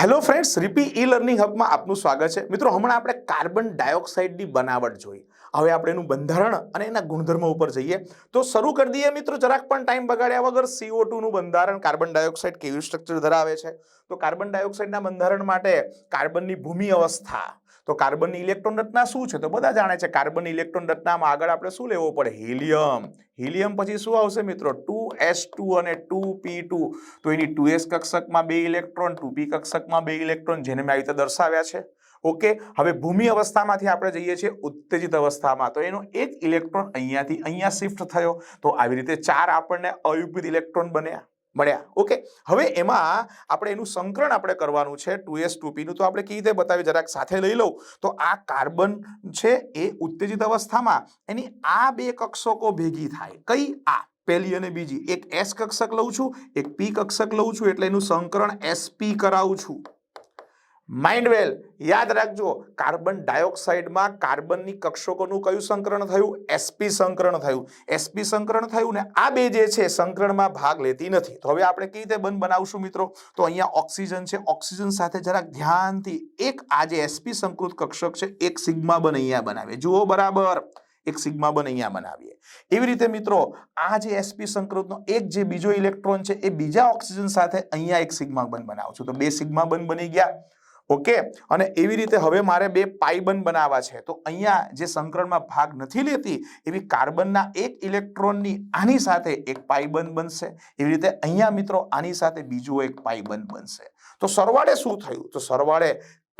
Hello friends રીપી ઈ learning હબમાં આપનું સ્વાગત છે. મિત્રો, હમણાં આપણે કાર્બન ડાયોક્સાઇડની બનાવટ જોઈ. હવે આપણે એનું બંધારણ અને એના ગુણધર્મો ઉપર જઈએ. તો શરૂ કરી દઈએ મિત્રો, જરાક પણ ટાઈમ બગાડ્યા વગર સીઓ નું બંધારણ કાર્બન ડાયોક્સાઇડ કેવું સ્ટ્રક્ચર ધરાવે છે? તો કાર્બન ડાયોક્સાઇડના બંધારણ માટે કાર્બનની ભૂમિ અવસ્થા. તો કાર્બનની ઇલેક્ટ્રોન રચના શું છે? તો બધા જાણે છે કાર્બન ઇલેક્ટ્રોન રચનામાં આગળ આપણે શું લેવો પડે? હિલિયમ. હિલિયમ પછી શું આવશે મિત્રો? ટુ એસ ટુ અને ટુ પી ટુ. તો એની ટુ એસ કક્ષકમાં બે ઇલેક્ટ્રોન, ટુ પી કક્ષકમાં બે ઇલેક્ટ્રોન, જેને મેં આવી રીતે દર્શાવ્યા છે. ઓકે? હવે ભૂમિ અવસ્થામાંથી આપણે જઈએ છીએ ઉત્તેજિત અવસ્થામાં. તો એનો એક ઇલેક્ટ્રોન અહીંયાથી અહીંયા શિફ્ટ થયો. તો આવી રીતે ચાર આપણને અયુપિત ઇલેક્ટ્રોન બન્યા. મળ્યા. ઓકે હવે એમાં આપણે એનું સંકરણ આપણે કરવાનું છે ટુ એસ ટુ તો આપણે કેવી રીતે બતાવી જરાક સાથે લઈ લઉં. તો આ કાર્બન છે એ ઉત્તેજિત અવસ્થામાં એની આ બે કક્ષકો ભેગી થાય. કઈ? આ. પહેલી અને બીજી. એક એસ કક્ષક લઉં છું, એક પી કક્ષક લઉં છું, એટલે એનું સંકરણ એસપી કરાવું છું. માઇન્ડ વેલ યાદ રાખજો, કાર્બન ડાયોક્સાઇડમાં કાર્બનની કક્ષકોનું કયું સંકરણ થયું? એસપી સંકરણ થયું. એસપી સંકરણ થયું ને આ બે જે છે સંકરણમાં ભાગ લેતી નથી. તો હવે આપણે કઈ રીતે બંધ બનાવશું મિત્રો? તો અહીંયા ઓક્સિજન છે. ઓક્સિજન સાથે જરાક ધ્યાનથી એક આ જે એસપી સંકૃત કક્ષક છે, એક સિગ્મા બન અહીંયા બનાવે જુઓ બરાબર, એક સિગ્મા બન અહીંયા બનાવીએ. એવી રીતે મિત્રો, આ જે એસપી સંકૃતનો એક જે બીજો ઇલેક્ટ્રોન છે, એ બીજા ઓક્સિજન સાથે અહીંયા એક સિગ્મા બન બનાવું છું. તો બે સિગ્મા બન બની ગયા. ઓકે? અને એવી રીતે હવે મારે બે પાઇબન બનાવવા છે. તો અહીંયા જે સંકરણમાં ભાગ નથી લેતી, એવી કાર્બનના એક ઇલેક્ટ્રોનની આની સાથે એક પાઇબન બનશે. એવી રીતે અહીંયા મિત્રો આની સાથે બીજું એક પાઇબન બનશે. તો સરવાળે શું થયું? તો સરવાળે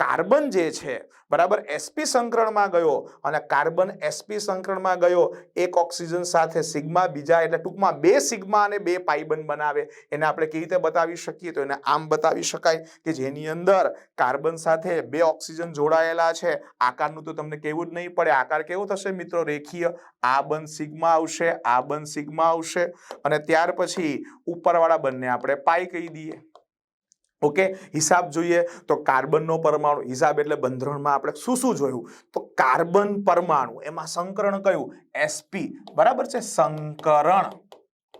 કાર્બન જે છે, બરાબર એસપી સંકરણમાં ગયો અને કાર્બન એસપી સંકરણમાં ગયો, એક ઓક્સિજન સાથે સિગ્મા બીજા, એટલે ટૂંકમાં બે સિગ્મા અને બે પાઇબન બનાવે. એને આપણે કેવી રીતે બતાવી શકીએ? તો એને આમ બતાવી શકાય કે જેની અંદર કાર્બન સાથે બે ઓક્સિજન જોડાયેલા છે. આકારનું તો તમને કેવું જ નહીં પડે. આકાર કેવો થશે મિત્રો? રેખીય. આ બન સિગ્મા આવશે, આ બન સિગ્મા આવશે. અને ત્યાર પછી ઉપરવાળા બંને આપણે પાઈ કહી દઈએ. ઓકે? હિસાબ જોઈએ તો કાર્બનનો પરમાણુ, હિસાબ એટલે બંધરણમાં આપણે શું શું જોયું? તો કાર્બન પરમાણુ, એમાં સંકરણ કયું? એસપી બરાબર છે? સંકરણ.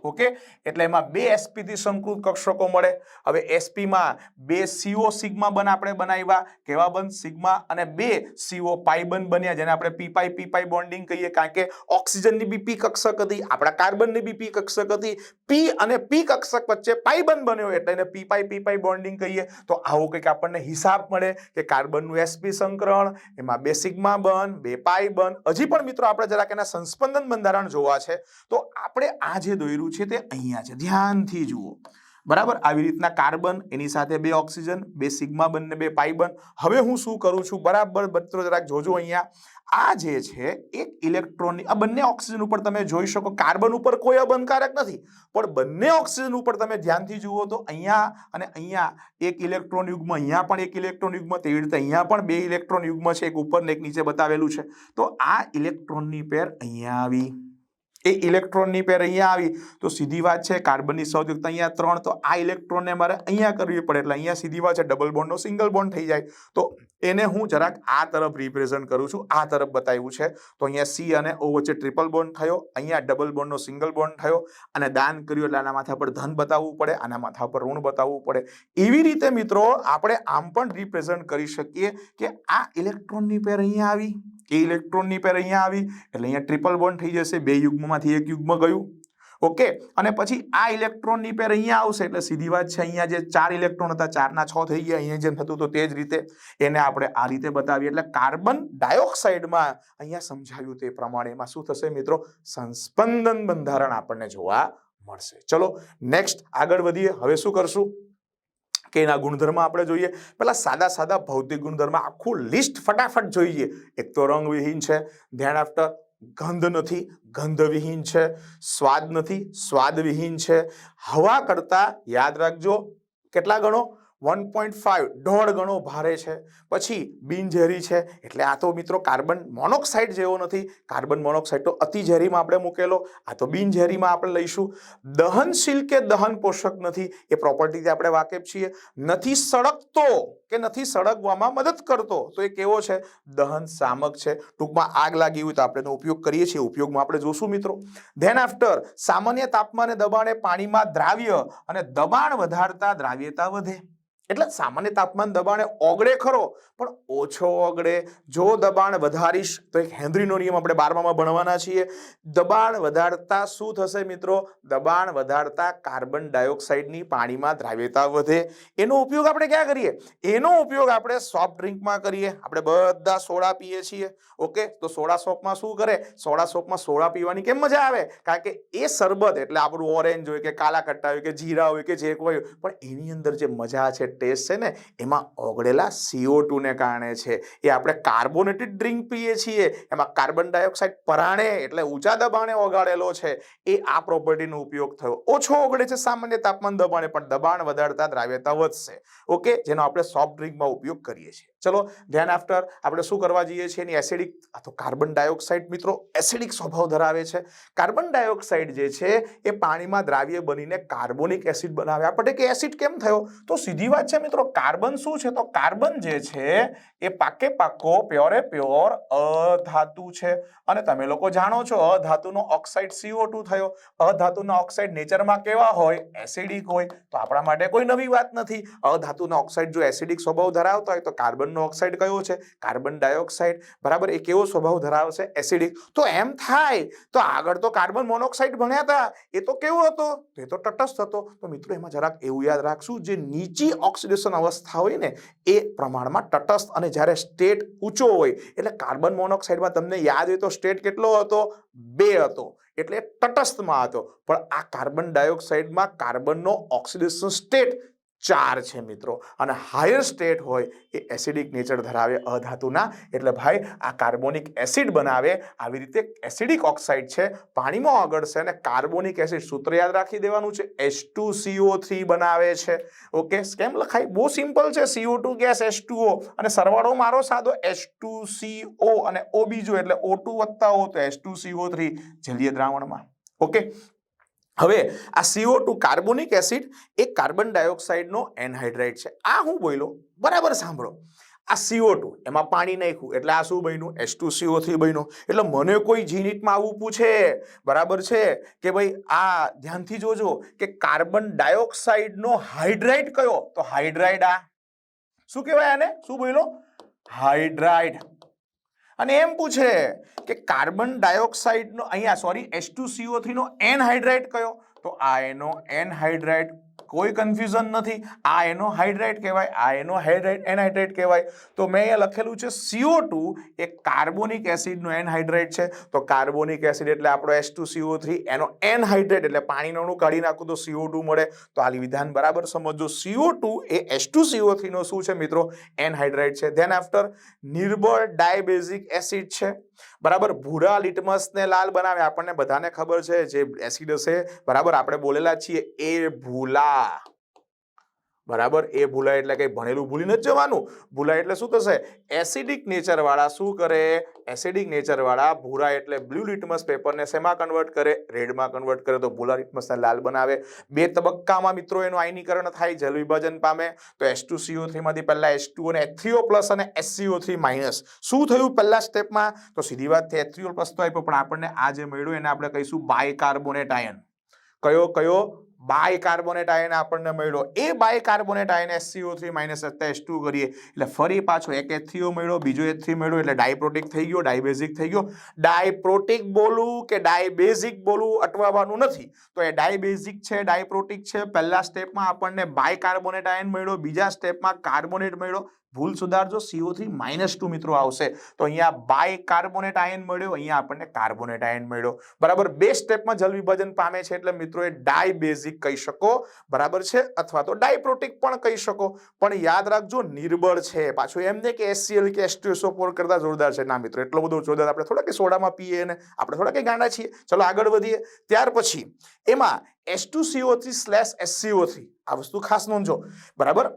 ઓકે? એટલે એમાં બે એસપી થી સંકૃત કક્ષકો મળે. હવે એસપી માં બે સીઓ સિગ્મા બન આપણે બનાવ્યા. કેવા બન? સિગ્મા અને બે સીઓ પાઈ બન બન્યા, જેને આપણે પી પાઈ પી પાઈ બોન્ડિંગ કહીએ. કારણ કે ઓક્સિજનની બી પી કક્ષક હતી, આપણા કાર્બનની બી પી કક્ષક હતી. પી અને પી કક્ષક વચ્ચે પાઈ બન બન્યો એટલે એને પી પાઈ પી પાઈ બોન્ડિંગ કહીએ. તો આવો કંઈક આપણને હિસાબ મળે કે કાર્બનનું એસપી સંકરણ, એમાં બે સિગ્મા બન, બે પાઈ બન. હજી પણ મિત્રો આપણે જરાક એના સંસ્પંદન બંધારણ જોવા છે. તો આપણે આ જે દોર્યું છે તે અહીંયા છે. ધ્યાનથી જુઓ. બરાબર? આવી રીતના કાર્બન, એની સાથે બે ઓક્સિજન, બે સિગ્મા બંને, બે બે પાઇબન. હવે હું શું કરું છું? બરાબર? મિત્રો, જરાક જોજો અહીંયા. આ જે છે, એક ઇલેક્ટ્રોનની, આ બંને ઓક્સિજન ઉપર તમે જોઈ શકો, કાર્બન ઉપર કોઈ અબંધકારક નથી. પણ બંને ઓક્સિજન ઉપર તમે ધ્યાનથી જુઓ તો અહીંયા અને અહીંયા એક ઇલેક્ટ્રોન યુગ્મ, અહીંયા પણ એક ઇલેક્ટ્રોન યુગ્મ, તેવી રીતે અહીંયા પણ બે ઇલેક્ટ્રોન યુગ્મ છે, એક ઉપર ને એક નીચે બતાવેલું છે. તો આ ઇલેક્ટ્રોનની પેર અહીંયા આવી. એ ઇલેક્ટ્રોનની પેર અહીંયા આવી. તો સીધી વાત છે, કાર્બનની સૌયુક્ત અહીંયા ત્રણ, તો આ ઇલેક્ટ્રોનને મારે અહીંયા કરવી પડે. એટલે અહીંયા સીધી વાત છે ડબલ બોન્ડનો સિંગલ બોન્ડ થઈ જાય. તો એને હું જરાક આ તરફ રિપ્રેઝન્ટ કરું છું, આ તરફ બતાવ્યું છે. તો અહીંયા સી અને ઓ વચ્ચે ટ્રિપલ બોન્ડ થયો, અહીંયા ડબલ બોન્ડનો સિંગલ બોન્ડ થયો, અને દાન કર્યું એટલે આના માથા પર ધન બતાવવું પડે, આના માથા પર ઋણ બતાવવું પડે. એવી રીતે મિત્રો, આપણે આમ પણ રિપ્રેઝન્ટ કરી શકીએ કે આ ઇલેક્ટ્રોનની પેર અહીંયા આવી. એ ઇલેક્ટ્રોનની પેર અહીંયા આવી, એટલે અહીંયા ટ્રિપલ બોન્ડ થઈ જશે, બે યુગ્મમાંથી એક યુગ્મ ગયું. ઓકે, અને પછી આ ઇલેક્ટ્રોનની પેર અહીંયા આવશે, એટલે સીધી વાત છે, અહીંયા જે ચાર ઇલેક્ટ્રોન હતા, ચારના છ થઈ ગયા, અહીંયા જેમ થતું તો તે જ રીતે એને આપણે આ રીતે બતાવીએ. એટલે કાર્બન ડાયોક્સાઇડમાં અહીંયા સમજાવ્યું તે પ્રમાણે એમાં શું થશે મિત્રો? સંસ્પંદન બંધારણ આપણને જોવા મળશે. ચલો, નેક્સ્ટ આગળ વધીએ. હવે શું કરશું? કે એના ગુણધર્મ આપણે જોઈએ. પહેલાં સાદા સાદા ભૌતિક ગુણધર્મ, આખું લિસ્ટ ફટાફટ જોઈએ. એક તો રંગવિહીન છે, ધ્યાન આફ્ટર ગંધ નથી, ગંધવિહીન છે, સ્વાદ નથી, સ્વાદવિહીન છે. હવા કરતાં યાદ રાખજો, કેટલા ગણો? વન પોઈન્ટ ફાઈવ દોઢ ગણો ભારે છે. પછી બિનઝેરી છે. એટલે આ તો મિત્રો કાર્બન મોનોક્સાઇડ જેવો નથી. કાર્બન મોનોક્સાઇડ તો અતિઝેરીમાં આપણે મૂકેલો. આ તો બિનઝેરીમાં આપણે લઈશું. દહનશીલ કે દહન પોષક નથી એ પ્રોપર્ટીથી આપણે વાકેફ છીએ. નથી સળગતો કે નથી સળગવામાં મદદ કરતો તો એ કેવો છે? દહન સામક છે. ટૂંકમાં આગ લાગી હોય તો આપણે એનો ઉપયોગ કરીએ છીએ. ઉપયોગમાં આપણે જોશું મિત્રો. ધેન આફ્ટર સામાન્ય તાપમાને દબાણે પાણીમાં દ્રાવ્ય અને દબાણ વધારતા દ્રાવ્યતા વધે. એટલે સામાન્ય તાપમાન દબાણે ઓગળે ખરો, પણ ઓછો ઓગળે. જો દબાણ વધારીશ, તો એક હેન્દ્રીનો નિયમ આપણે બારમામાં ભણવાના છીએ. દબાણ વધારતા શું થશે મિત્રો? દબાણ વધારતા કાર્બન ડાયોક્સાઇડની પાણીમાં દ્રાવ્યતા વધે. એનો ઉપયોગ આપણે ક્યાં કરીએ? એનો ઉપયોગ આપણે સોફ્ટ ડ્રિંકમાં કરીએ. આપણે બધા સોડા પીએ છીએ. ઓકે? તો સોડા સોપમાં શું કરે? સોડા સોપમાં સોડા પીવાની કેમ મજા આવે? કારણ કે એ શરબત, એટલે આપણું ઓરેન્જ હોય કે કાલા કટ્ટા હોય કે જીરા હોય કે જે હોય, પણ એની અંદર જે મજા છે ટેસ્ટ છે ને, એમાં ઓગળેલા સીઓ ટુને કારણે છે. એ આપણે કાર્બોનેટેડ ડ્રિંક પીએ છીએ, એમાં કાર્બન ડાયોક્સાઇડ પરાણે એટલે ઊંચા દબાણે ઓગાળેલો છે. એ આ પ્રોપર્ટીનો ઉપયોગ થયો. ઓછો ઓગળે છે સામાન્ય તાપમાન દબાણે, પણ દબાણ વધારતા દ્રાવ્યતા વધશે. ઓકે? જેનો આપણે સોફ્ટ ડ્રિંકમાં ઉપયોગ કરીએ છીએ. ચલો ધ્યાન આફ્ટર આપણે શું કરવા જઈએ છીએ? એની એસિડિક આ તો કાર્બન ડાયોક્સાઇડ મિત્રો એસિડિક સ્વભાવ ધરાવે છે. કાર્બન ડાયોક્સાઇડ જે છે, એ પાણીમાં દ્રાવ્ય બનીને કાર્બોનિક એસિડ બનાવે. આપણે કે એસિડ કેમ થયો? તો સીધી વાત છે મિત્રો કાર્બન શું છે? તો કાર્બન જે છે, એ પાકે પાકો પ્યોરે પ્યોર અધાતુ છે. અને તમે લોકો જાણો છો, અધાતુનો ઓક્સાઇડ સીઓ થયો. અધાતુના ઓક્સાઇડ નેચરમાં કેવા હોય? એસિડિક હોય. તો આપણા માટે કોઈ નવી વાત નથી. અધાતુના ઓક્સાઇડ જો એસિડિક સ્વભાવ ધરાવતા હોય, તો કાર્બનનો ઓક્સાઇડ કયો છે? Carbon dioxide. બરાબર? એ કેવો સ્વભાવ ધરાવશે એસિડિક. તો એમ થાય. તો આગળ તો કાર્બન મોનોક્સાઇડ ભણ્યા હતા એ તો કેવો હતો? તો એ તો તટસ્થ હતો. તો મિત્રો, એમાં જરાક એવું યાદ રાખશું, જે નીચી ઓક્સિડેશન અવસ્થા હોય ને, એ પ્રમાણમાં તટસ્થ અને જ્યારે સ્ટેટ ઊંચો હોય, એટલે કાર્બન મોનોક્સાઇડમાં તમને યાદ હોય તો સ્ટેટ કેટલો હતો? બે હતો. એટલે તટસ્થમાં હતો. પણ આ કાર્બન ડાયોક્સાઇડમાં કાર્બનનો ઓક્સિડેશન સ્ટેટ ચાર છે મિત્રો. અને હાયર સ્ટેટ હોય એ એસિડિક નેચર ધરાવે અધાતુના એટલે ભાઈ, આ કાર્બોનિક એસિડ બનાવે, આવી રીતે એસિડિક ઓક્સાઇડ છે, પાણીમાં ઓગળશે અને કાર્બોનિક એસિડ સૂત્ર યાદ રાખી દેવાનું છે એચ ટુ સીઓ થ્રી બનાવે છે. ઓકે, કેમ લખાય? બહુ સિમ્પલ છે સીઓ ટુ ગેસ ટુ અને સરવાળો મારો સાદો એચ ટુ સીઓ અને ઓ બીજો, એટલે ઓ ટુ વત્તા ઓ તો એચ ટુ સીઓ થ્રી જલીય દ્રાવણમાં. ઓકે? હવે આ સીઓ ટુ કાર્બોનિક એસિડ એ કાર્બન ડાયોક્સાઇડનો એનહાઇડ્રાઇડ છે. આ હું બોલો બરાબર સાંભળો. આ સીઓ ટુ એમાં પાણી નાખ્યું. એટલે આ શું બન્યું? એસ ટુ સીઓ થ્રી બન્યું. એટલે મને કોઈ જીનિટમાં આવું પૂછે. બરાબર છે? કે ભાઈ, આ ધ્યાનથી જોજો કે કાર્બન ડાયોક્સાઇડનો હાઇડ્રાઇડ કયો? તો હાઇડ્રાઇડ આ. શું કહેવાય આને? શું બોલો હાઇડ્રાઇડ. અને એમ પૂછે કે કાર્બન ડાયોક્સાઇડનો અહીંયા સોરી એસ ટુ સીઓ થ્રીનો એનહાઇડ્રાઇડ કયો? તો આ એનો એનહાઇડ્રાઇડ કોઈ કન્ફ્યુઝન નથી. આ એનો હાઇડ્રાઇટ કહેવાય, આ એનો હાઇડ્રાઇટ એનહાઇડ્રેટ કહેવાય. તો મેં અહીંયા લખેલું છે સીઓ ટુ એ કાર્બોનિક એસિડનો એનહાઇડ્રેટ છે. તો કાર્બોનિક એસિડ એટલે આપણો એસ ટુ સીઓ થ્રી એનો એનહાઇડ્રેટ એટલે પાણીનો અણુ કાઢી નાખું તો સીઓ ટુ મળે. તો આ વિધાન બરાબર સમજો સીઓ ટુ એ એસ ટુ સીઓ થ્રીનો શું છે મિત્રો? એનહાઇડ્રેટ છે. ધેન આફ્ટર નિર્બળ ડાયબેઝિક એસિડ છે. બરાબર? ભૂરા લિટમસ ને લાલ બનાવે. આપણને બધાને ખબર છે, જે એસિડ હશે, બરાબર? આપણે બોલેલા છીએ એ ભૂલા. બરાબર? એ ભૂલાય એટલે કંઈ ભણેલું ભૂલી નથી જવાનું. ભૂલાય એટલે શું થશે? એસિડિક નેચરવાળા શું કરે? એસિડિક નેચરવાળા ભૂરા એટલે બ્લુ લિટમસ પેપરને શેમાં કન્વર્ટ કરે? રેડમાં કન્વર્ટ કરે તો ભૂરા લિટમસને લાલ બનાવે. બે તબક્કામાં મિત્રો એનું આયનીકરણ થાય જલ વિભાજન પામે. તો એસ ટુ સીઓ થ્રીમાંથી પહેલાં એસ ટુ અને એથ્રીઓ પ્લસ અને એસસીઓ થ્રી માઇનસ શું થયું પહેલા સ્ટેપમાં તો સીધી વાત છે એથ્રીઓ પ્લસ તો આપ્યો, પણ આપણને આ જે મળ્યું એને આપણે કહીશું બાયકાર્બોનેટ આયન કયો કયો? બાયકાર્બોનેટ આયન આપણને મળ્યો. એ bicarbonate ion S CO three minus S two કરીએ. એટલે ફરી પાછો એક એથ્રીઓ મળ્યો, બીજો એથ્રી મળ્યો, એટલે ડાયપ્રોટિક થઈ ગયો, ડાયબેઝિક થઈ ગયો. ડાયપ્રોટિક બોલવું કે ડાયબેઝિક બોલવું અટવાવાનું નથી. તો એ ડાયબેઝિક છે, ડાયપ્રોટિક છે, પહેલા સ્ટેપમાં આપણને બાયકાર્બોનેટ આયન મળ્યો, બીજા સ્ટેપમાં કાર્બોનેટ મળ્યો. ભૂલ સુધારજો સીઓ થ્રી માઇનસ ટુ મિત્રો આવશે. તો અહીંયા બાય કાર્બોનેટ આયન મળ્યો, અહીંયા આપણને કાર્બોનેટ આયન મળ્યો. બરાબર, બે સ્ટેપમાં જલ વિભાજન પામે છે એટલે મિત્રો એ ડાય બેઝિક કહી શકો. બરાબર છે? અથવા તો ડાયપ્રોટિક પણ કહી શકો. પણ યાદ રાખજો, નિર્બળ છે. પાછું એમ ને કે એસસીએલ કે એસટીએસઓ કરતા જોરદાર છે. ના મિત્રો, એટલો બધો જોરદાર આપણે થોડા કે સોડામાં પીએ ને આપણે થોડા કે ગાંડા છીએ. ચલો આગળ વધીએ. ત્યાર પછી, એમાં S two CO three slash S CO three આ વસ્તુ ખાસ નોંધજો. બરાબર?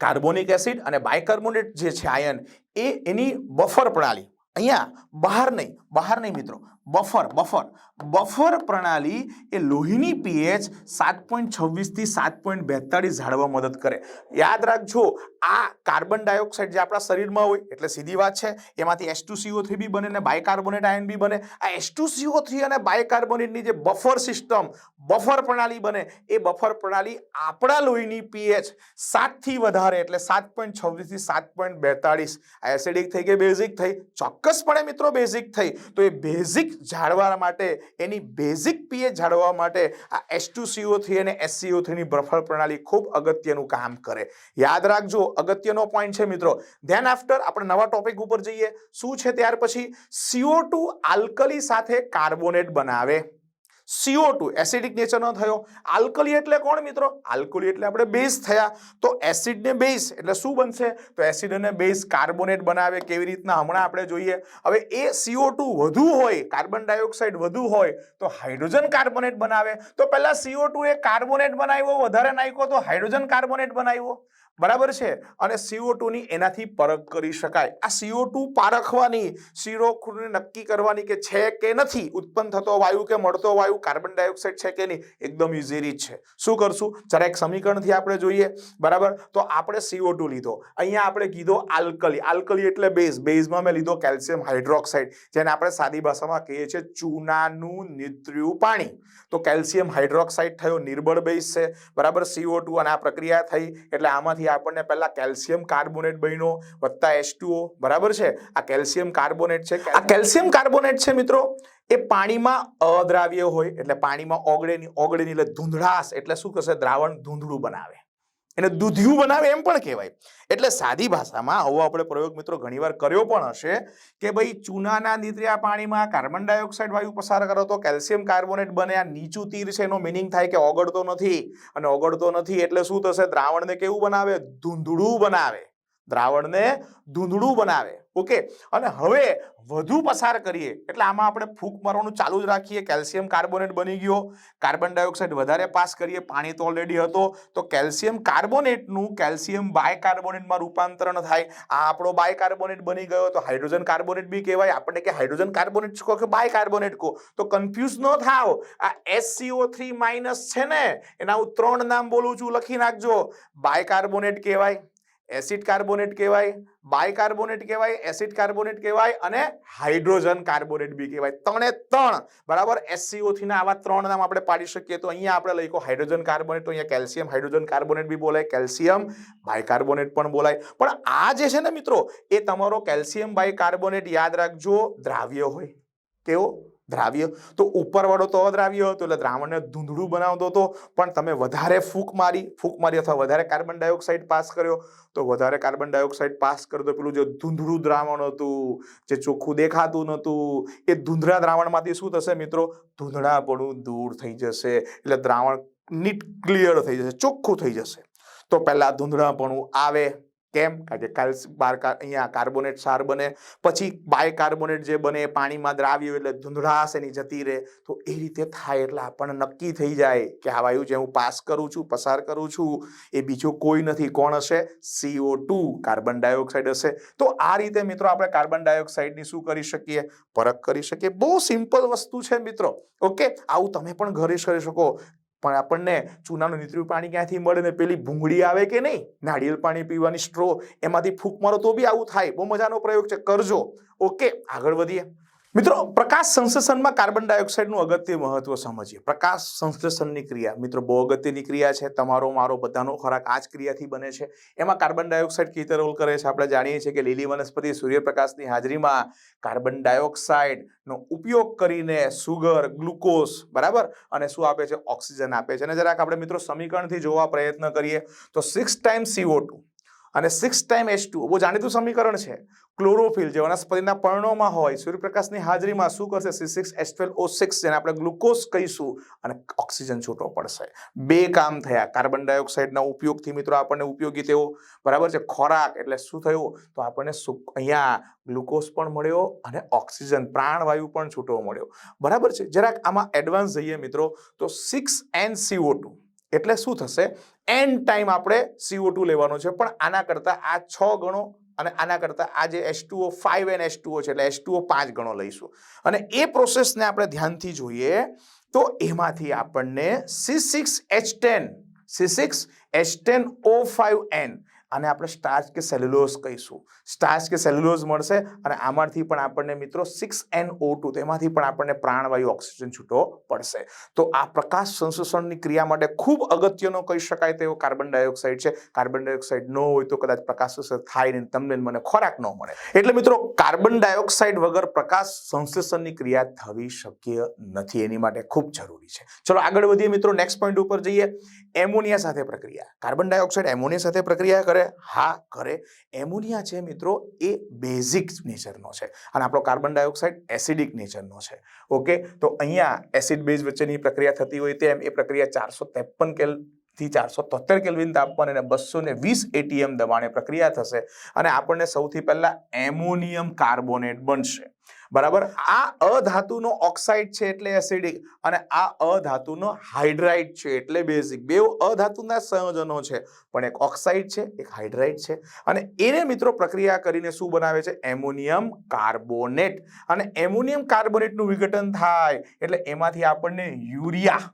કાર્બોનિક એસિડ અને બાયકાર્બોનેટ જે છે આયન, એ એની બફર પ્રણાલી. અહીંયા બહાર નહીં બહાર નહીં મિત્રો. Buffer buffer. બફર પ્રણાલી એ લોહીની પીએચ સાત પોઈન્ટ છવ્વીસથી સાત પોઈન્ટ બેતાળીસ જાળવવા મદદ કરે. યાદ રાખજો, આ કાર્બન ડાયોક્સાઇડ જે આપણા શરીરમાં હોય, એટલે સીધી વાત છે, એમાંથી એસ ટુ સીઓ થ્રી બી બને અને બાયકાર્બોનેટ આયન બી બને. આ એસ ટુ સીઓ થ્રી અને બાયકાર્બોનેટની જે બફર સિસ્ટમ, બફર પ્રણાલી બને, એ બફર પ્રણાલી આપણા લોહીની પીએચ સાતથી વધારે, એટલે સાત પોઈન્ટ છવ્વીસથી સાત પોઈન્ટ બેતાળીસ. એસિડિક થઈ કે બેઝિક થઈ? ચોક્કસપણે મિત્રો બેઝિક થઈ. તો એ બેઝિક જાળવા માટે, એની બેઝિક પીએચ જાળવવા માટે આ એસ ટુ સીઓ થ્રી અને એસસીઓ થ્રીની બફર પ્રણાલી ખૂબ અગત્યનું કામ કરે. યાદ રાખજો, અગત્યનો પોઈન્ટ છે મિત્રો. ધ્યાન આફ્ટર આપણે નવા ટોપિક ઉપર જઈએ. શું છે ત્યાર પછી? સીઓ ટુ આલ્કલી સાથે કાર્બોનેટ બનાવે. સીઓ ટુ એસિડિક નેચરનો થયો. આલ્કલી એટલે કોણ મિત્રો? આલ્કલી એટલે આપણે બેઝ થયા. તો એસિડ ને બેઝ એટલે શું બનશે? તો એસિડ અને બેઝ કાર્બોનેટ બનાવે કેવી રીતના? હમણાં આપણે જોઈએ. હવે એ સીઓ ટુ વધુ હોય કાર્બન ડાયોક્સાઇડ વધુ હોય, તો હાઇડ્રોજન કાર્બોનેટ બનાવે. તો પહેલા સીઓ ટુ એ કાર્બોનેટ બનાવ્યો, વધારે નાખ્યો તો હાઇડ્રોજન કાર્બોનેટ બનાવ્યો. બરાબર છે? અને સીઓ ની એનાથી પરખ કરી શકાય. આ સીઓ ટુ પારખવાની, સીરો નક્કી કરવાની કે છે કે નથી, ઉત્પન્ન થતો વાયુ કે મળતો વાયુ, કાર્બન ડાયોક્સાઇડ છે કે નહીં, એકદમ ઇઝી છે. શું કરશું? જરા એક સમીકરણથી આપણે જોઈએ. બરાબર? તો આપણે સીઓ ટુ લીધો. અહીંયા આપણે કીધો આલ્કલી. આલ્કલી એટલે બેઝ બેઝમાં મેં લીધો કેલ્શિયમ હાઇડ્રોક્સાઇડ જેને આપણે સાદી ભાષામાં કહીએ છીએ ચૂનાનું નિત્ર્યું પાણી. તો કેલ્શિયમ હાઇડ્રોક્સાઇડ થયો, નિર્બળ બેઝ છે. બરાબર? સીઓ ટુ અને આ પ્રક્રિયા થઈ. એટલે આમાંથી આપણને પહેલા કેલ્શિયમ કાર્બોનેટ બન્યો વત્તા એચ બરાબર છે? આ કેલ્શિયમ કાર્બોનેટ છે આ કેલ્શિયમ કાર્બોનેટ છે મિત્રો એ પાણીમાં અદ્રાવ્ય હોય એટલે પાણીમાં ઓગળે નહીં ઓગળે નહીં એટલે ધૂંધળાશ એટલે શું કરશે? દ્રાવણ ધૂંધળું બનાવે. એને દૂધિયું બનાવે એમ પણ કહેવાય. એટલે સાદી ભાષામાં આવો આપણે પ્રયોગ મિત્રો ઘણીવાર કર્યો પણ હશે કે ભાઈ ચૂનાના નીતર્યા પાણીમાં કાર્બન ડાયોક્સાઇડ વાયુ પસાર કરો તો કેલ્શિયમ કાર્બોનેટ બને, આ નીચું તીર છે એનો મિનિંગ થાય કે ઓગળતો નથી. અને ઓગળતો નથી એટલે શું થશે? દ્રાવણને કેવું બનાવે? ધૂંધળું બનાવે. દ્રાવણને ધૂંધળું બનાવે. ઓકે? અને હવે વધુ પસાર કરીએ. એટલે આમાં આપણે ફૂંક મારવાનું ચાલુ જ રાખીએ. કેલ્શિયમ કાર્બોનેટ બની ગયો. કાર્બન ડાયોક્સાઇડ વધારે પાસ કરીએ. પાણી તો ઓલરેડી હતો. તો કેલ્શિયમ કાર્બોનેટનું કેલ્શિયમ બાયકાર્બોનેટમાં રૂપાંતરણ થાય. આ આપણો બાયકાર્બોનેટ બની ગયો. તો હાઇડ્રોજન કાર્બોનેટ બી કહેવાય. આપણને કે હાઇડ્રોજન કાર્બોનેટ કહો કે બાયકાર્બોનેટ કહો તો કન્ફ્યુઝ ન થાવ આ એસસીઓ થ્રી માઇનસ છે ને? એના હું ત્રણ નામ બોલું છું. લખી નાખજો. બાયકાર્બોનેટ કહેવાય. એસિડ કાર્બોનેટ કહેવાય, બાયકાર્બોનેટ કહેવાય, એસિડ કાર્બોનેટ કહેવાય અને હાઇડ્રોજન કાર્બોનેટ બી કહેવાય. ત્રણે ત્રણ, બરાબર? એસસીઓથી આવા ત્રણ નામ આપણે પાડી શકીએ તો અહીંયા આપણે લખો હાઇડ્રોજન કાર્બોનેટ, તો અહીંયા કેલ્શિયમ, હાઇડ્રોજન કાર્બોનેટ બી બોલાય, કેલ્શિયમ, બાયકાર્બોનેટ પણ બોલાય. પણ આ જે છે ને મિત્રો, એ તમારો કેલ્શિયમ બાયકાર્બોનેટ યાદ રાખજો, દ્રાવ્ય હોય. કેવો? દ્રાવ્ય. તો ઉપરવાળો તો અદ્રાવ્ય હતો એટલે દ્રાવણને ધૂંધળું બનાવતો હતો. પણ તમે વધારે ફૂંક મારી ફૂંક મારી અથવા વધારે કાર્બન ડાયોક્સાઇડ પાસ કર્યો, તો વધારે કાર્બન ડાયોક્સાઇડ પાસ કર્યો તો પેલું જે ધૂંધળું દ્રાવણ હતું, જે ચોખ્ખું દેખાતું નહોતું, એ ધૂંધળા દ્રાવણમાંથી શું થશે મિત્રો? ધૂંધળાપણું દૂર થઈ જશે. એટલે દ્રાવણ નીટ ક્લિયર થઈ જશે, ચોખ્ખું થઈ જશે. તો પહેલાં ધૂંધળાપણું આવે. કેમ? કારણ કે કાલ્સ બાર અહીંયા કાર્બોનેટ સાર બને, પછી બાયકાર્બોનેટ જે બને પાણીમાં દ્રાવ્ય એટલે ધૂંધળાશ એની જતી રહે. તો એ રીતે થાય એટલે આપણને નક્કી થઈ જાય કે આ વાયુ જે હું પાસ કરું છું, પસાર કરું છું, એ બીજો કોઈ નથી. કોણ હશે? સીઓ ટુ કાર્બન ડાયોક્સાઇડ હશે. તો આ રીતે મિત્રો આપણે કાર્બન ડાયોક્સાઇડની શું કરી શકીએ? પરખ કરી શકીએ. બહુ સિમ્પલ વસ્તુ છે મિત્રો. ઓકે? આવું તમે પણ ઘરે કરી શકો. પણ આપણને ચૂનાનું નીતરું પાણી ક્યાંથી મળે ને પેલી ભૂંગળી આવે કે નહીં? નાળિયેર પાણી પીવાની સ્ટ્રો એમાંથી ફૂંક મારો તો બી આવું થાય. બહુ મજાનો પ્રયોગ છે. કરજો. ઓકે આગળ વધીએ. મિત્રો, પ્રકાશ સંશ્લેષણમાં કાર્બન ડાયોક્સાઇડનું અગત્ય મહત્વ સમજીએ. પ્રકાશ સંશ્લેષણની ક્રિયા. મિત્રો, બહુ અગત્યની ક્રિયા છે. તમારો, મારો બધાનો ખોરાક આ જ ક્રિયાથી બને છે. એમાં કાર્બન ડાયોક્સાઇડ કઈ રોલ કરે છે? આપણે જાણીએ છીએ કે લીલી વનસ્પતિ સૂર્યપ્રકાશની હાજરીમાં કાર્બન ડાયોક્સાઇડનો ઉપયોગ કરીને સુગર, ગ્લુકોઝ, બરાબર? અને શું આપે છે? ઓક્સિજન આપે છે. અને જરાક આપણે મિત્રો સમીકરણથી જોવા પ્રયત્ન કરીએ તો સિક્સ ટાઈમ સીઓ અને સિક્સ ટાઈમ એચ ટુ બહુ જાણીતું સમીકરણ છે. ક્લોરોફિલ જે વનસ્પતિના પર્ણોમાં હોય, સૂર્યપ્રકાશની હાજરીમાં શું કરશે? C six S twelve six જેને આપણે ગ્લુકોઝ કહીશું અને ઓક્સિજન છૂટો પડશે. બે કામ થયા. કાર્બન ડાયોક્સાઇડના ઉપયોગથી મિત્રો આપણને ઉપયોગી તેઓ, બરાબર છે? ખોરાક એટલે શું થયું? તો આપણને અહીંયા ગ્લુકોઝ પણ મળ્યો અને ઓક્સિજન, પ્રાણવાયુ પણ છૂટો મળ્યો. બરાબર છે? જરાક આમાં એડવાન્સ જઈએ મિત્રો. તો સિક્સ એન સીઓ ટુ એટલે શું થશે? એન ટાઈમ આપણે સીઓ ટુ લેવાનો છે. પણ આના કરતાં આ છ ગણો અને આના કરતાં આ જે S two O five N S two O છે, એટલે એસ ટુઓ પાંચ ગણો લઈશું. અને એ પ્રોસેસને આપણે ધ્યાનથી જોઈએ તો એમાંથી આપણને C six H ten, C six H ten O five N આને આપણે સ્ટાર્ચ કે સેલ્યુલોઝ કહીશું. સ્ટાર્ચ કે સેલ્યુલોઝ મળશે અને આમાંથી પણ આપણને મિત્રો સિક્સ એન ઓ ટુ તેમાંથી પણ આપણને પ્રાણવાયુ ઓક્સિજન છૂટો પડશે. તો આ પ્રકાશ સંશ્લેષણની ક્રિયા માટે ખૂબ અગત્યનો કહી શકાય તેવો કાર્બન ડાયોક્સાઇડ છે. કાર્બન ડાયોક્સાઇડ ન હોય તો કદાચ પ્રકાશ થાય ને તમને મને ખોરાક ન મળે. એટલે મિત્રો કાર્બન ડાયોક્સાઇડ વગર પ્રકાશ સંશ્લેષણની ક્રિયા થવી શક્ય નથી. એની માટે ખૂબ જરૂરી છે. ચલો આગળ વધીએ મિત્રો નેક્સ્ટ પોઈન્ટ ઉપર જઈએ. એમોનિયા સાથે પ્રક્રિયા. કાર્બન ડાયોક્સાઇડ એમોનિયા સાથે પ્રક્રિયા કરે? હા, કરે. એમોનિયા છે મિત્રો, એ બેઝિક નેચરનો છે અને આપણો કાર્બન ડાયોક્સાઇડ એસિડિક નેચરનો છે. ઓકે? તો અહીંયા એસિડ બેઝ વચ્ચેની પ્રક્રિયા થતી હોય તેમ એ પ્રક્રિયા ચારસો ત્રેપન કેલ થી ચારસો તોતેર કેલ્વિન તાપમાન અને બસો ને વીસ એટીએમ દબાણે પ્રક્રિયા થશે અને આપણને સૌથી પહેલા એમોનિયમ કાર્બોનેટ બનશે. બરાબર? આ અધાતુનો ઓક્સાઇડ છે એટલે એસિડિક અને આ અધાતુનો હાઇડ્રાઇડ છે એટલે બેઝિક. બે અધાતુના સંયોજનો છે. પણ એક ઓક્સાઇડ છે, એક હાઇડ્રાઇડ છે. અને એને મિત્રો પ્રક્રિયા કરીને શું બનાવે છે? Ammonium carbonate. અને એમોનિયમ કાર્બોનેટનું વિઘટન થાય એટલે એમાંથી આપણને urea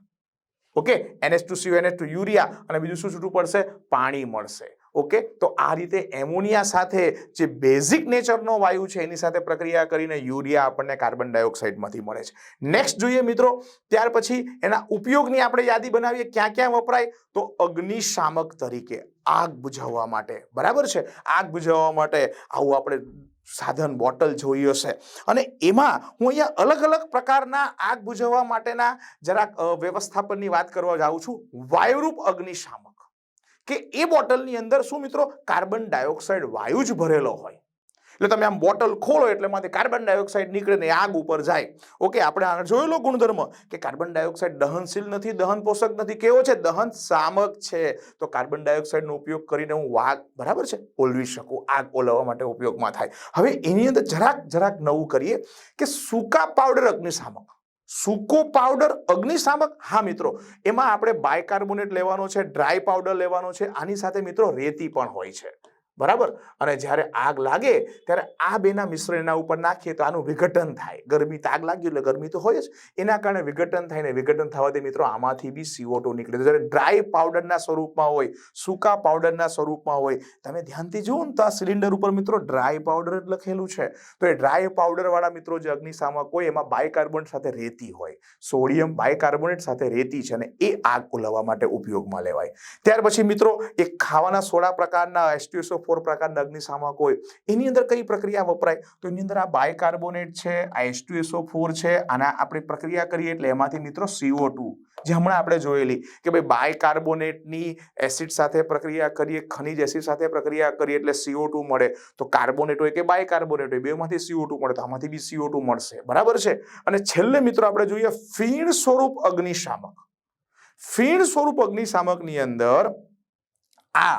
okay? NH two CO NH two urea અને બીજું શું છૂટું પડશે? પાણી મળશે. ઓકે? તો આ રીતે એમોનિયા સાથે જે બેઝિક નેચરનો વાયુ છે, એની સાથે પ્રક્રિયા કરીને યુરિયા આપણને કાર્બન ડાયોક્સાઇડમાંથી મળે છે. નેક્સ્ટ જોઈએ મિત્રો, ત્યાર પછી એના ઉપયોગની આપણે યાદી બનાવીએ. ક્યાં ક્યાં વપરાય? તો અગ્નિશામક તરીકે આગ બુઝાવવા માટે. બરાબર છે? આગ બુઝાવવા માટે આવું આપણે સાધન, બોટલ જોઈ હશે. અને એમાં હું અહીંયા અલગ અલગ પ્રકારના આગ બુઝાવવા માટેના જરાક વ્યવસ્થાપનની વાત કરવા જાઉં છું. વાયુરૂપ અગ્નિશામક. કે એ બોટલની અંદર શું મિત્રો? કાર્બન ડાયોક્સાઇડ વાયુ જ ભરેલો હોય. એટલે તમે આમ બોટલ ખોલો એટલે માંથી કાર્બન ડાયોક્સાઇડ નીકળે ને આગ ઉપર જાય. ઓકે, આપણે આને જોયેલો ગુણધર્મ કે કાર્બન ડાયોક્સાઇડ દહનશીલ નથી, દહન પોષક નથી, કેવો છે? દહન સામક છે. તો કાર્બન ડાયોક્સાઇડનો ઉપયોગ કરીને હું વાગ બરાબર છે? ઓલવી શકું, આગ ઓલવવા માટે ઉપયોગમાં થાય. હવે એની અંદર જરાક જરાક નવું કરીએ કે સૂકા પાવડર અગ્નિશામક. સૂકો પાવડર અગ્નિશામક? હા, મિત્રો. એમાં આપણે બાયકાર્બોનેટ લેવાનો છે, ડ્રાય પાવડર લેવાનો છે, આની સાથે મિત્રો રેતી પણ હોય છે. બરાબર? અને જ્યારે આગ લાગે, ત્યારે આ બેના મિશ્રણ એના ઉપર નાખીએ તો આનું વિઘટન થાય. ગરમી તો આગ લાગી એટલે ગરમી તો હોય જ. એના કારણે વિઘટન થાય ને વિઘટન થવાથી મિત્રો આમાંથી બી સીઓ ટુ નીકળે. જ્યારે ડ્રાય પાવડરના સ્વરૂપમાં હોય, સૂકા પાવડરના સ્વરૂપમાં હોય, તમે ધ્યાનથી જુઓ ને તો આ સિલિન્ડર ઉપર મિત્રો ડ્રાય પાવડર લખેલું છે. તો એ ડ્રાય પાવડરવાળા મિત્રો જે અગ્નિશામક હોય, એમાં બાયકાર્બોનેટ સાથે રેતી હોય. સોડિયમ બાયકાર્બોનેટ સાથે રેતી છે અને એ આગ ઓલવવા માટે ઉપયોગમાં લેવાય. ત્યાર પછી મિત્રો, એક ખાવાના સોડા પ્રકારના એસટીએસઓ ફોર પ્રકારના અગ્નિશામક હોય, એની અંદર કઈ પ્રક્રિયા વપરાય? તો એની અંદર આ બાયકાર્બોનેટ છે, આ એસટીએસઓ ફોર છે, આના આપણે પ્રક્રિયા કરીએ એટલે એમાંથી મિત્રો સીઓ ટુ જે હમણાં આપણે જોયેલી કે ભાઈ બાયકાર્બોનેટની એસિડ સાથે પ્રક્રિયા કરીએ, ખનિજ એસિડ સાથે પ્રક્રિયા કરીએ એટલે સીઓ ટુ મળે. તો કાર્બોનેટ હોય કે બાયકાર્બોનેટ હોય, બેમાંથી સીઓ ટુ મળે, તો આમાંથી બી સીઓ ટુ મળશે. બરાબર છે? અને છેલ્લે મિત્રો આપણે જોઈએ ફીણ સ્વરૂપ અગ્નિશામક. ફીણ સ્વરૂપ અગ્નિશામકની અંદર આ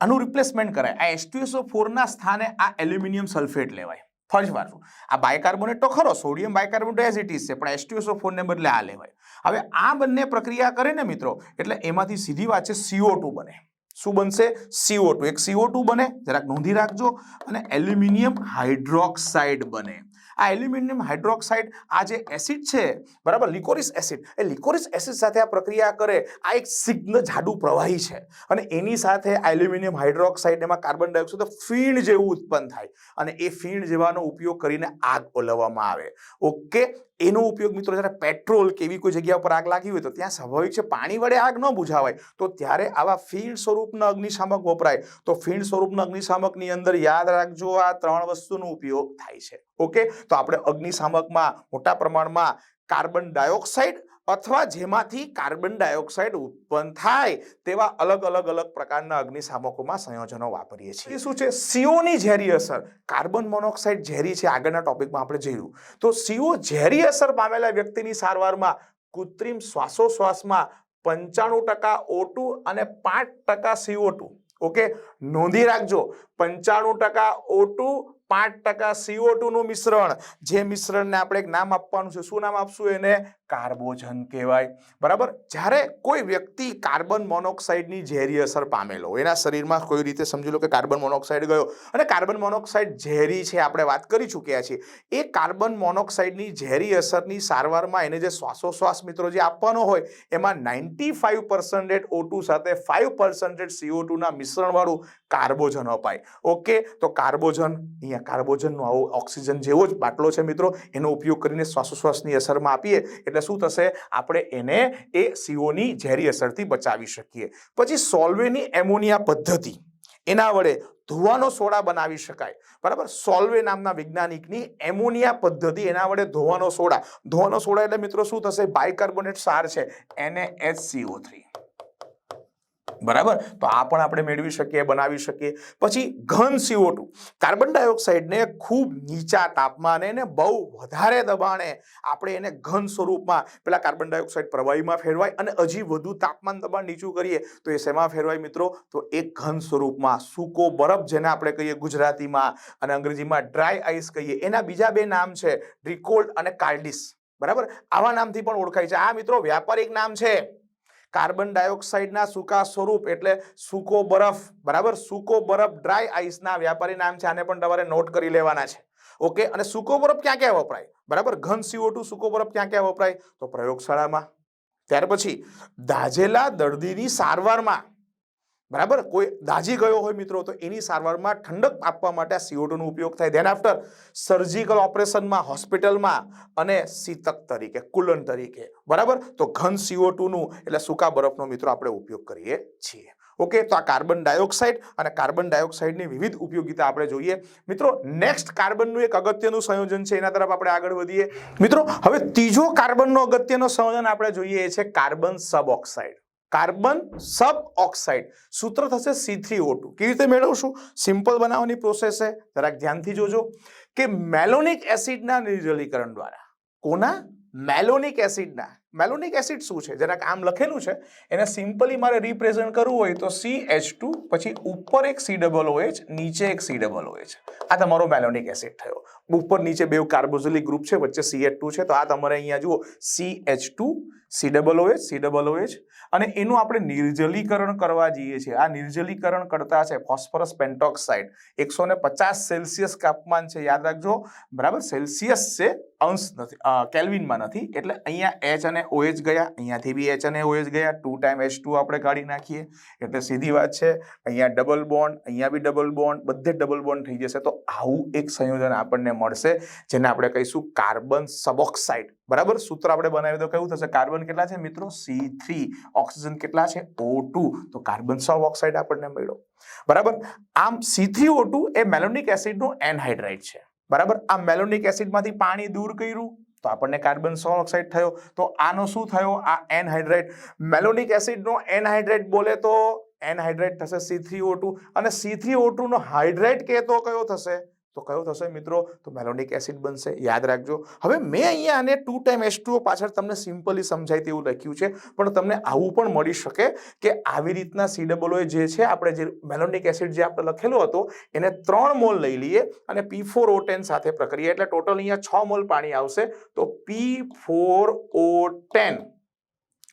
આનું રિપ્લેસમેન્ટ કરાય. આ એસટીએસઓ ફોરના સ્થાને આ એલ્યુમિનિયમ સલ્ફેટ લેવાય. ફરી વાર આ બાયકાર્બોનેટ તો ખરો sodium bicarbonate as it is છે, પણ એસટીએસઓ ફોરને બદલે આ લેવાય. હવે આ બંને પ્રક્રિયા કરે ને મિત્રો, એટલે એમાંથી સીધી વાત છે સીઓ ટુ બને. શું બનશે? સીઓ ટુ એક સીઓ ટુ બને, જરાક નોંધી રાખજો, અને એલ્યુમિનિયમ હાઇડ્રોક્સાઇડ બને. આ એલ્યુમિનિયમ હાઇડ્રોક્સાઇડ આ જે એસિડ છે, બરાબર? લિકોરિસ એસિડ. એ લિકોરિસ એસિડ સાથે આ પ્રક્રિયા કરે, આ એક સિગ્ન જાડુ પ્રવાહી છે. અને એની સાથે આ એલ્યુમિનિયમ હાઇડ્રોક્સાઇડ એમાં કાર્બન ડાયોક્સાઇડ ફીણ જેવું ઉત્પન્ન થાય. અને એ ફીણ જેવાનો ઉપયોગ કરીને આગ ઓલવવામાં આવે. ઓકે? એનો ઉપયોગ મિત્રો જ્યારે પેટ્રોલ કે એવી કોઈ જગ્યા પર આગ લાગી હોય તો ત્યાં સ્વાભાવિક છે પાણી વડે આગ ન બુઝાવાય. તો ત્યારે આવા ફીણ સ્વરૂપના અગ્નિશામક વપરાય. તો ફીણ સ્વરૂપના અગ્નિશામકની અંદર યાદ રાખજો આ ત્રણ વસ્તુનો ઉપયોગ થાય છે. ઓકે? તો આપણે અગ્નિશામકમાં મોટા પ્રમાણમાં કાર્બન ડાયોક્સાઇડ અથવા જેમાંથી કાર્બન ડાયોક્સાઇડ ઉત્પન્ન થાય તેવા અલગ અલગ અલગ પ્રકારના અગ્નિશામકોમાં સંયોજનો વાપરીએ છીએ. શું છે? સીઓની ઝેરી અસર. કાર્બન મોનોક્સાઇડ ઝેરી છે, આગળના ટોપિકમાં આપણે જોયું. તો સીઓ ઝેરી અસર પામેલા વ્યક્તિની સારવારમાં કૃત્રિમ શ્વાસોશ્વાસમાં પંચાણું ટકા ઓટુ અને પાંચ ટકા સીઓ ટુ. ઓકે? નોંધી રાખજો. પંચાણું ટકા ઓટુ પાંચ ટકા સીઓ નું મિશ્રણ. જે મિશ્રણને આપણે એક નામ આપવાનું છે. શું નામ આપશું એને? કાર્બોજન કહેવાય. બરાબર? જ્યારે કોઈ વ્યક્તિ કાર્બન મોનોક્સાઇડની ઝેરી અસર પામેલો એના શરીરમાં કોઈ રીતે સમજી લો કે કાર્બન મોનોક્સાઇડ ગયો અને કાર્બન મોનોક્સાઇડ ઝેરી છે, આપણે વાત કરી ચૂક્યા છીએ. એ કાર્બન મોનોક્સાઇડની ઝેરી અસરની સારવારમાં એને જે શ્વાસોશ્વાસ મિત્રો જે આપવાનો હોય, એમાં ninety five percentage O two સાથે ફાઇવ પર્સન્ટેજ સીઓ ટુના મિશ્રણવાળું કાર્બોજન અપાય. ઓકે? તો કાર્બોજન, અહીંયા કાર્બોજનનો આવો ઓક્સિજન જેવો જ બાટલો છે મિત્રો. એનો ઉપયોગ કરીને શ્વાસોશ્વાસની અસરમાં આપીએ, એટલે શું થશે? આપણે એને એ સીઓની ઝેરી અસરથી બચાવી શકીએ. પછી સોલ્વેની એમોનિયા પદ્ધતિ. એના વડે ધોવાનો સોડા બનાવી શકાય. બરાબર? સોલ્વે નામના વૈજ્ઞાનિકની એમોનિયા પદ્ધતિ, એના વડે ધોવાનો સોડા. ધોવાનો સોડા એટલે મિત્રો શું થશે? બાયકાર્બોનેટ સાર છે. એને એચ સીઓ થ્રી બરાબર? તો આ પણ આપણે મેળવી શકીએ, બનાવી શકીએ. પછી ઘન સીઓ ટુ કાર્બન ડાયોક્સાઇડને ખૂબ નીચા તાપમાને ને બહુ વધારે દબાણે આપણે એને ઘન સ્વરૂપમાં, પેલા કાર્બન ડાયોક્સાઇડ પ્રવાહીમાં ફેરવાય અને હજી વધુ તાપમાન દબાણ નીચું કરીએ, તો એ શેમાં ફેરવાય મિત્રો? તો એક ઘન સ્વરૂપમાં સૂકો બરફ, જેને આપણે કહીએ ગુજરાતીમાં અને અંગ્રેજીમાં ડ્રાય આઈસ કહીએ. એના બીજા બે નામ છે ડ્રિકોલ્ડ અને કાર્ડિસ બરાબર? આવા નામથી પણ ઓળખાય છે. આ મિત્રો વ્યાપારિક નામ છે. કાર્બન ડાયોક્સાઇડના સૂકા સ્વરૂપ એટલે સૂકો બરફ, બરાબર? સૂકો બરફ ડ્રાય આઈસના વ્યાપારી નામ છે, આને પણ તમારે નોટ કરી લેવાના છે. ઓકે? અને સૂકો બરફ ક્યાં ક્યાં વપરાય? બરાબર? ઘન સીઓ ટુ સૂકો બરફ ક્યાં ક્યાં વપરાય? તો પ્રયોગશાળામાં. ત્યાર પછી દાઝેલા દર્દીની સારવારમાં. બરાબર? કોઈ દાઝી ગયો હોય મિત્રો, તો એની સારવારમાં ઠંડક આપવા માટે આ સીઓટોનો ઉપયોગ થાય. ધેન આફ્ટર સર્જિકલ ઓપરેશનમાં હોસ્પિટલમાં અને શીતક તરીકે, કુલન તરીકે. બરાબર? તો ઘન સીઓટુનું એટલે સૂકા બરફનો મિત્રો આપણે ઉપયોગ કરીએ છીએ. ઓકે? તો આ કાર્બન ડાયોક્સાઇડ અને કાર્બન ડાયોક્સાઇડની વિવિધ ઉપયોગિતા આપણે જોઈએ. મિત્રો, નેક્સ્ટ કાર્બનનું એક અગત્યનું સંયોજન છે. એના તરફ આપણે આગળ વધીએ. મિત્રો, હવે ત્રીજો કાર્બનનો અગત્યનો સંયોજન આપણે જોઈએ છે carbon sub oxide carbon sub oxide સૂત્ર થશે સી થ્રી ઓ ટુ કેવી રીતે મેળવશું? સિમ્પલ બનાવવાની પ્રોસેસ છે. જરાક ધ્યાનથી જોજો કે મેલોનિક એસિડના નિર્જલીકરણ દ્વારા. કોના? મેલોનિક એસિડના. મેલોનિક એસિડ શું છે? જરાક આમ લખેલું છે. એને સિમ્પલી મારે રિપ્રેઝન્ટ કરવું હોય તો સી એચ ટુ પછી ઉપર એક સી ડબલ ઓએચ નીચે એક સી ડબલ ઓએચ આ તમારો મેલોનિક એસિડ થયો. ઉપર નીચે બે કાર્બોઝિલિક ગ્રુપ છે, વચ્ચે સી એચ ટુ છે. તો આ તમારે અહીંયા જુઓ C H two C double OH C double OH અને એનું આપણે નિર્જલીકરણ કરવા જઈએ છીએ. આ નિર્જલીકરણ કરતા છે ફોસ્ફરસ પેન્ટોક્સાઇડ. એકસો પચાસ સેલ્સિયસ તાપમાન છે, યાદ રાખજો. બરાબર? સેલ્સિયસ છે, અંશ નથી કેલ્વિનમાં નથી. એટલે અહીંયા એચ અને OH ગયા, અહીંયાથી બી એચ અને ગયા. ટુ ટાઈમ એચ ટુ આપણે કાઢી નાખીએ. એટલે સીધી વાત છે, અહીંયા ડબલ બોન્ડ અહીંયા બી ડબલ બોન્ડ બધે ડબલ બોન્ડ થઈ જશે. તો આવું એક સંયોજન આપણને મળશે, જેને આપણે કહીશું કાર્બન સબોક્સાઇડ બરાબર? સૂત્ર આપણે બનાવી તો કેવું થશે? કાર્બન કેટલા છે મિત્રો? સી થ્રી ઓક્સિજન કેટલા છે? ઓ ટુ તો કાર્બન સબ ઓક્સાઇડ આપણને મળ્યો. બરાબર? આમ સી થ્રી ઓ ટુ એ મેલોનિક એસિડનું એનહાઇડ્રાઇડ છે. બરાબર? આ મેલોનિક એસિડમાંથી પાણી દૂર કર્યું. આપણને કાર્બન સો થયો. તો આનો શું થયો? આ એનહાઇડ્રેટ. મેલોનિક એસિડનો એનહાઇડ્રેટ બોલે તો એનહાઇડ્રેટ થશે સી થ્રી અને સી થ્રી ઓ ટુનો હાઇડ્રેટ કહેતો કયો થશે? તો કયો થશે મિત્રો? તો મેલોનિક એસિડ બનશે, યાદ રાખજો. હવે મેં અહીંયા આને ટુ ટાઈમ એસ પાછળ તમને સિમ્પલી સમજાય તેવું લખ્યું છે, પણ તમને આવું પણ મળી શકે કે આવી રીતના સી ડબલ જે છે, આપણે જે મેલોનિક એસિડ જે આપણે લખેલો હતો, એને ત્રણ મોલ લઈ લઈએ અને પી ફોર ઓ ટેન સાથે પ્રક્રિયા, એટલે ટોટલ અહીંયા છ મોલ પાણી આવશે, તો P four O ten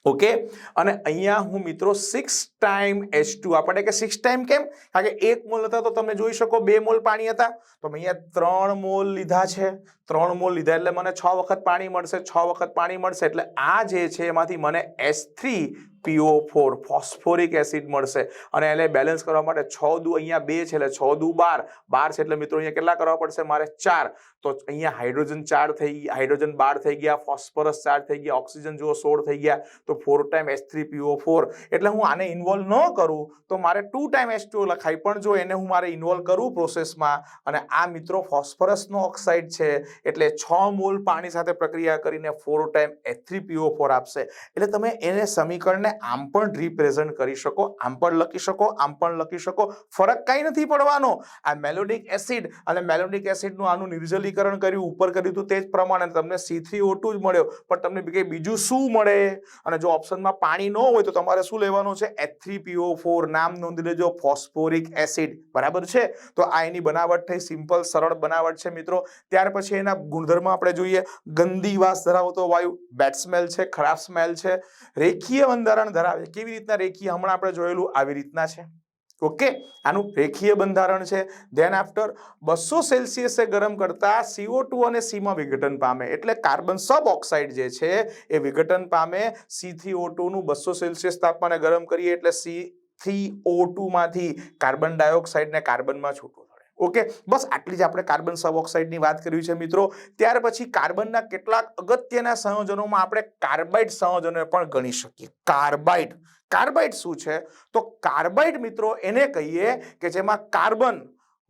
okay? અને અહીંયા હું મિત્રો સિક્સ ટાઈમ એચ ટુ આપણને કે સિક્સ ટાઈમ કેમ? કારણ કે એક મોલ હતા તો તમે જોઈ શકો, બે મોલ પાણી હતા. તો અહીંયા ત્રણ મોલ લીધા છે. ત્રણ મૂળ લીધા એટલે મને છ વખત પાણી મળશે, છ વખત પાણી મળશે એટલે આ જે છે એમાંથી મને S three PO four phosphoric acid મળશે અને એને બેલેન્સ કરવા માટે છ દુ અહીંયા બે છે એટલે છ દુ બાર. બાર છે એટલે મિત્રો અહીંયા કેટલા કરવા પડશે? મારે ચાર. તો અહીંયા હાઇડ્રોજન ચાર થઈ ગયા હાઇડ્રોજન બાર થઈ ગયા, ફોસ્ફરસ ચાર થઈ ગયા, ઓક્સિજન જુઓ સોળ થઈ ગયા, તો four time S three PO four એટલે હું આને ઇન્વોલ્વ ન કરું, તો મારે ટુ ટાઈમ એસ ટુ લખાય. પણ જો એને હું મારે ઇન્વોલ્વ કરું પ્રોસેસમાં અને આ મિત્રો ફોસ્ફરસનો ઓક્સાઇડ છે એટલે છ મોલ પાણી સાથે પ્રક્રિયા કરીને four time S three PO four આપશે. એટલે તમે એને સમીકરણને આમ પણ રિપ્રેઝન્ટ કરી શકો, આમ પણ લખી શકો, આમ પણ લખી શકો. ફરક કાંઈ નથી પડવાનો. આ મેલોડિક એસિડ અને મેલોડિક એસિડનું આનું નિર્જલીકરણ કર્યું, ઉપર કર્યું હતું તે જ પ્રમાણે તમને સી થ્રી જ મળ્યો. પણ તમને કંઈ બીજું શું મળે? અને જો ઓપ્શનમાં પાણી ન હોય તો તમારે શું લેવાનું છે? એચ થ્રી પીઓ ફોર નામ નોંધી લેજો ફોસ્ફોરિક એસિડ બરાબર છે? તો આ એની બનાવટ થઈ સિમ્પલ સરળ બનાવટ છે મિત્રો. ત્યાર પછી એના ગુણધર્મ આપણે જોઈએ. ગંદી વાસ ધરાવતો વાયુ બેડ સ્મેલ છે, ખરાબ સ્મેલ છે. રેખીય બંધારણ ધરાવે. કેવી રીતના રેખીય? હમણાં આપણે જોયેલું આવી રીતના છે. ઓકે આનું રેખીય બંધારણ છે. ધેન આફ્ટર બસો સેલ્સિયસે ગરમ કરતા સીઓ ટુ અને સીમાં વિઘટન પામે. એટલે કાર્બન સબ ઓક્સાઇડ જે છે, એ વિઘટન પામે. સીથી ઓ ટુનું બસો સેલ્સિયસ તાપમાને ગરમ કરીએ. એટલે સી CO2 માંથી કાર્બન ડાયોક્સાઇડને કાર્બનમાં છૂટો. ઓકે? બસ આટલી જ આપણે કાર્બન સબઓક્સાઇડની વાત કરવી છે મિત્રો. ત્યાર પછી કાર્બનના કેટલાક અગત્યના સંયોજનોમાં આપણે કાર્બાઇડ સંયોજનો પણ ગણી શકીએ. કાર્બાઇડ. કાર્બાઇડ શું છે? તો કાર્બાઇડ મિત્રો એને કહીએ કે જેમાં કાર્બન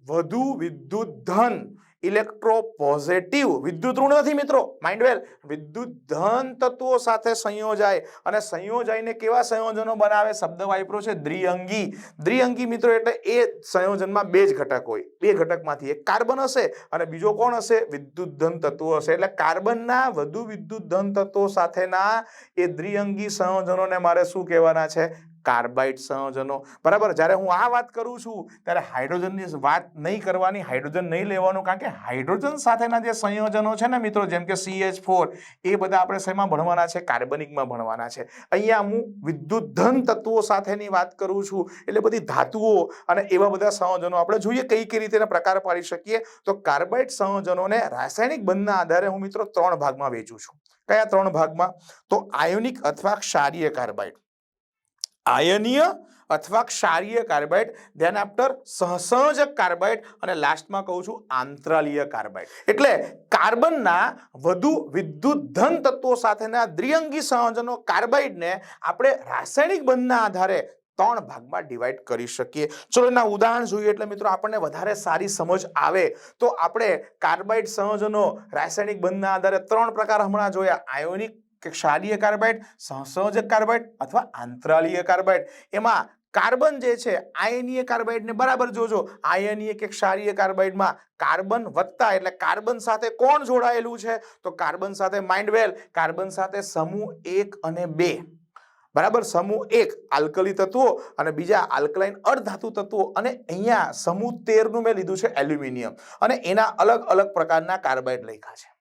વધુ વિદ્યુત ધન ઇલેક્ટ્રો પોઝિટિવ વિદ્યુત ઋણ નથી મિત્રો. માઇન્ડ વેલ વિદ્યુત ધન તત્વો સાથે સંયોજાય. અને સંયોજાઈને કેવા સંયોજનો બનાવે? શબ્દ વાપરો છે દ્વિઅંગી દ્વિઅંગી મિત્રો એટલે એ સંયોજનમાં બે જ ઘટક હોય. બે ઘટકમાંથી એક કાર્બન હશે અને બીજો કોણ હશે? વિદ્યુત ધન તત્વો હશે. એટલે કાર્બનના વધુ વિદ્યુત ધન તત્વો સાથેના એ દ્વિઅંગી સંયોજનોને મારે શું કહેવાના છે? કાર્બાઇડ સંયોજનો. બરાબર? જ્યારે હું આ વાત કરું છું, ત્યારે હાઇડ્રોજનની વાત નહીં કરવાની, હાઇડ્રોજન નહીં લેવાનું, કારણ કે હાઇડ્રોજન સાથેના જે સંયોજનો છે ને મિત્રો, જેમ કે સીએચ ફોર એ બધા આપણે શેમાં ભણવાના છે? કાર્બનિકમાં ભણવાના છે. અહીંયા હું વિદ્યુત ધન તત્વો સાથેની વાત કરું છું, એટલે બધી ધાતુઓ અને એવા બધા સંયોજનો આપણે જોઈએ, કઈ કઈ રીતે પ્રકાર પાડી શકીએ? તો કાર્બાઇડ સંયોજનોને રાસાયણિક બંધના આધારે હું મિત્રો ત્રણ ભાગમાં વેચું છું. કયા ત્રણ ભાગમાં? તો આયોનિક અથવા ક્ષારીય કાર્બાઇડ. આયનીય અથવા ક્ષારીય કાર્બાઇડ. ધેન આફ્ટર સહસંયોજક કાર્બાઇડ અને લાસ્ટમાં કહું છું આંતરાલીય કાર્બાઇડ. એટલે કાર્બનના વધુ વિદ્યુત ધન તત્વો સાથેના દ્વિઅંગી સંયોજનો કાર્બાઇડને આપણે રાસાયણિક બંધના આધારે ત્રણ ભાગમાં ડિવાઈડ કરી શકીએ. ચલો એના ઉદાહરણ જોઈએ એટલે મિત્રો આપણને વધારે સારી સમજ આવે. તો આપણે કાર્બાઇડ સંયોજનો રાસાયણિક બંધના આધારે ત્રણ પ્રકાર હમણાં જોયા. આયોનિક કે ક્ષારીય કાર્બાઇડ સહસંયોજક કાર્બાઇડ અથવા આંતરાલીય કાર્બાઇડ. એમાં કાર્બન જે છે, આયનીય કાર્બાઇડને બરાબર જોજો. આયનીય કે ક્ષારીય કાર્બાઇડમાં કાર્બન વત્તા એટલે કાર્બન સાથે કોણ જોડાયેલું છે? તો કાર્બન સાથે માઇન્ડ વેલ કાર્બન સાથે સમૂહ એક અને બે. બરાબર? સમૂહ એક આલ્કલી તત્વો અને બીજા આલ્કલાઇન અર્ધાતુ તત્વો અને અહીંયા સમૂહ તેરનું મેં લીધું છે એલ્યુમિનિયમ. અને એના અલગ અલગ પ્રકારના કાર્બાઇડ લખ્યા છે.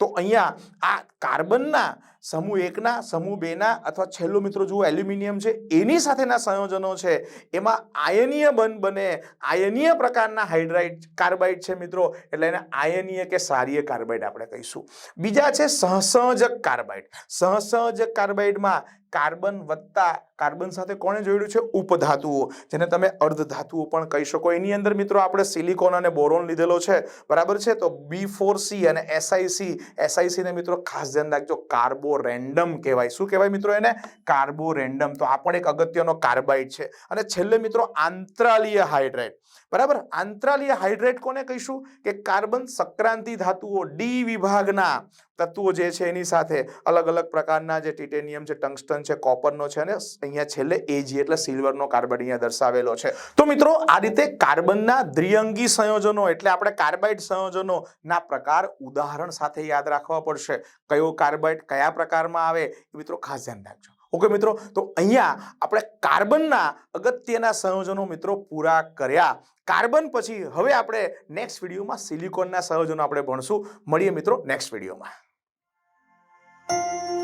તો અહીંયા આ કાર્બનના સમૂહ એકના, સમૂહ બેના અથવા છેલ્લું મિત્રો જુઓ, એલ્યુમિનિયમ છે, એની સાથેના સંયોજનો છે. એમાં આયનીય બન બને, આયનીય પ્રકારના હાઇડ્રાઇડ કાર્બાઇડ છે મિત્રો, એટલે એને આયનીય કે સારીય કાર્બાઇડ આપણે કહીશું. બીજા છે સહસંયોજક કાર્બાઇડ. સહસંયોજક કાર્બાઇડમાં કાર્બન વત્તા કાર્બન સાથે કોણે જોડ્યું છે? ઉપધાતુઓ, જેને તમે અર્ધધાતુઓ પણ કહી શકો. એની અંદર મિત્રો આપણે સિલિકોન અને બોરોન લીધેલો છે. બરાબર છે? તો બી ફોર સી અને એસઆઈસી એસઆઈસીને મિત્રો ખાસ ધ્યાન રાખજો. કાર્બો રેન્ડમ કહેવાય. શું કહેવાય મિત્રો એને? કાર્બો રેન્ડમ તો આ પણ એક અગત્યનો કાર્બાઇડ છે. અને છેલ્લે મિત્રો આંતરાલીય હાઇડ્રેટ. બરાબર? આંતરાલીય હાઇડ્રેટ કોને કહીશું? કે કાર્બન સંક્રાંતિ ધાતુઓ ડી વિભાગના તત્વો જે છે એની સાથે અલગ અલગ પ્રકારના જે ટિટેનિયમ છે, ટંગસ્ટન છે, કોપરનો છે અને અહીંયા છેલ્લે એજી એટલે સિલ્વરનો કાર્બન અહીંયા દર્શાવેલો છે. તો મિત્રો, આ રીતે કાર્બનના દ્વિઅંગી સંયોજનો એટલે આપણે કાર્બાઇડ સંયોજનો ના પ્રકાર ઉદાહરણ સાથે યાદ રાખવા પડશે. કયો કાર્બાઇડ કયા પ્રકારમાં આવે એ મિત્રો ખાસ ધ્યાન રાખજો. ઓકે મિત્રો, તો અહીંયા આપણે કાર્બનના અગત્યના સંયોજનો મિત્રો પૂરા કર્યા. કાર્બન પછી હવે આપણે નેક્સ્ટ વિડીયોમાં સિલિકોનના સંયોજનો આપણે ભણશું. મળીએ મિત્રો નેક્સ્ટ વિડીયોમાં. Thank you.